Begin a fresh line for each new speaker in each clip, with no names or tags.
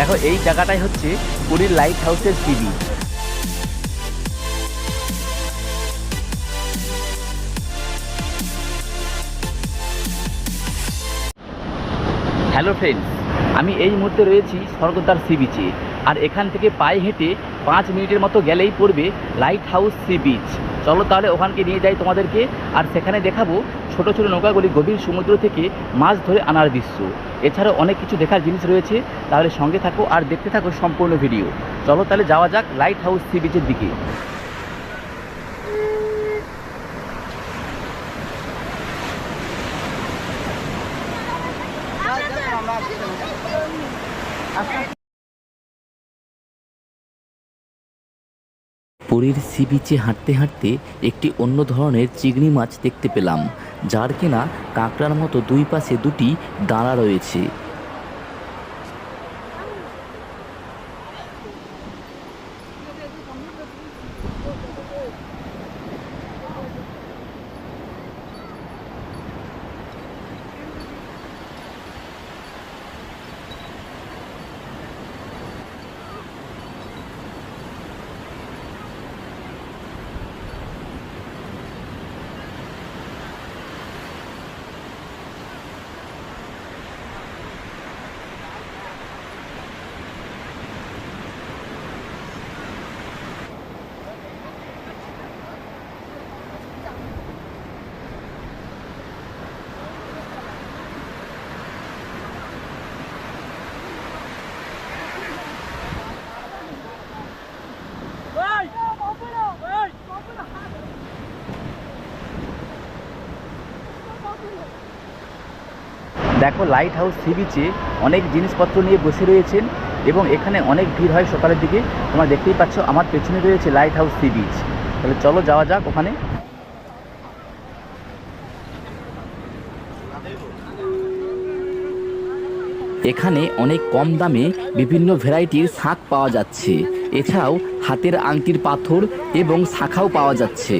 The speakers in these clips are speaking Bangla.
দেখো, এই জায়গাটাই হচ্ছে পুরীর লাইট হাউসের সি বিচ হ্যালো ফ্রেন্ডস আমি এই মুহূর্তে রয়েছি স্বর্গদ্বার সি বিচে আর এখান থেকে পায়ে হেঁটে পাঁচ মিনিটের মতো গেলেই পড়বে লাইট হাউস সি বিচ চলো তাহলে ওখানকে নিয়ে যাই তোমাদেরকে। আর সেখানে দেখাবো ছোট ছোট নৌকাগুলি গভীর সমুদ্র থেকে মাছ ধরে আনার দৃশ্য। এছাড়াও অনেক কিছু দেখার জিনিস রয়েছে। তাহলে সঙ্গে থাকো আর দেখতে থাকো সম্পূর্ণ ভিডিও। চলো তাহলে যাওয়া যাক লাইট হাউস সি বিচের দিকে। পুরীর সি বিচে হাঁটতে হাঁটতে একটি অন্য ধরনের চিংড়ি মাছ দেখতে পেলাম, যার কিনা কাঁকড়ার মতো দুই পাশে দুটি দাঁড়া রয়েছে। দেখো লাইট হাউস সি বিচে অনেক জিনিসপত্র নিয়ে বসে রয়েছেন এবং এখানে অনেক ভিড় হয় সকালের দিকে। তোমরা দেখতেই পাচ্ছ আমার পেছনে রয়েছে লাইট হাউস সি বিচ তাহলে চলো যাওয়া যাক ওখানে। এখানে অনেক কম দামে বিভিন্ন ভ্যারাইটির শাঁখ পাওয়া যাচ্ছে। এছাড়াও হাতের আংটির পাথর এবং শাখাও পাওয়া যাচ্ছে।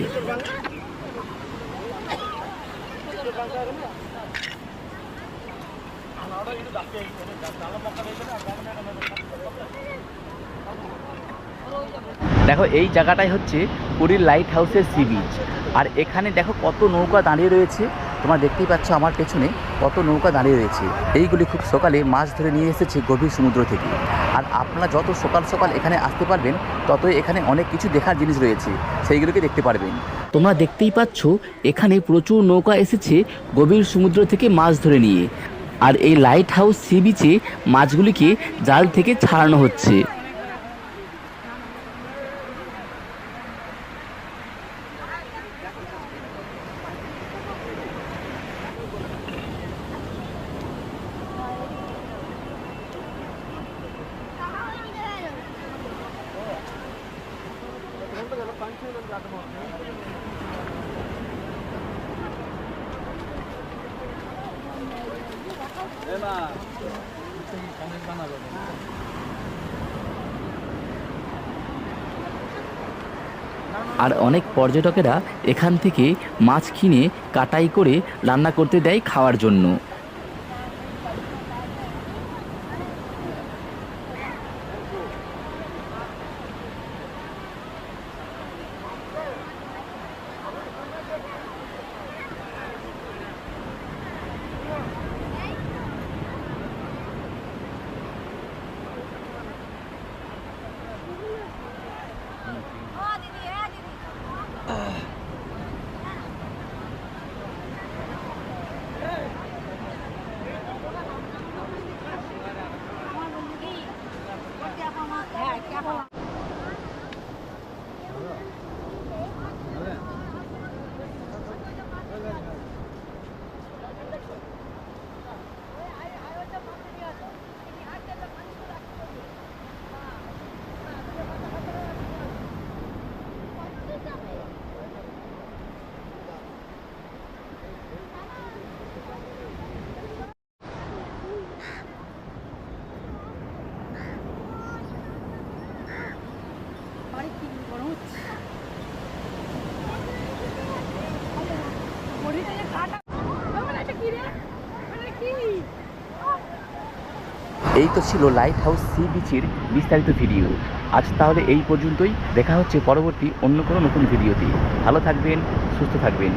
দেখো, এই জায়গাটাই হচ্ছে পুরীর লাইট হাউসের সি বিচ আর এখানে দেখো কত নৌকা দাঁড়িয়ে রয়েছে। তোমরা দেখতেই পাচ্ছ আমার পেছনে কত নৌকা দাঁড়িয়ে রয়েছে। এইগুলি খুব সকালে মাছ ধরে নিয়ে এসেছে গভীর সমুদ্র থেকে। আর আপনারা যত সকাল সকাল এখানে আসতে পারবেন, ততই এখানে অনেক কিছু দেখার জিনিস রয়েছে। সেইগুলোকে দেখতে পারবেন। তোমরা দেখতেই পাচ্ছ, এখানে প্রচুর নৌকা এসেছে গভীর সমুদ্র থেকে মাছ ধরে নিয়ে। আর এই লাইট হাউস সি বিচে মাছগুলিকে জাল থেকে ছাড়ানো হচ্ছে। আর অনেক পর্যটকেরা এখান থেকে মাছ কিনে কাটাই করে রান্না করতে দেয় খাওয়ার জন্য। এই তো ছিল লাইট হাউস সি বিচির বিস্তারিত ভিডিও। আজ তাহলে এই পর্যন্তই। দেখা হচ্ছে পরবর্তী অন্য কোনো নতুন ভিডিওতে। ভালো থাকবেন, সুস্থ থাকবেন।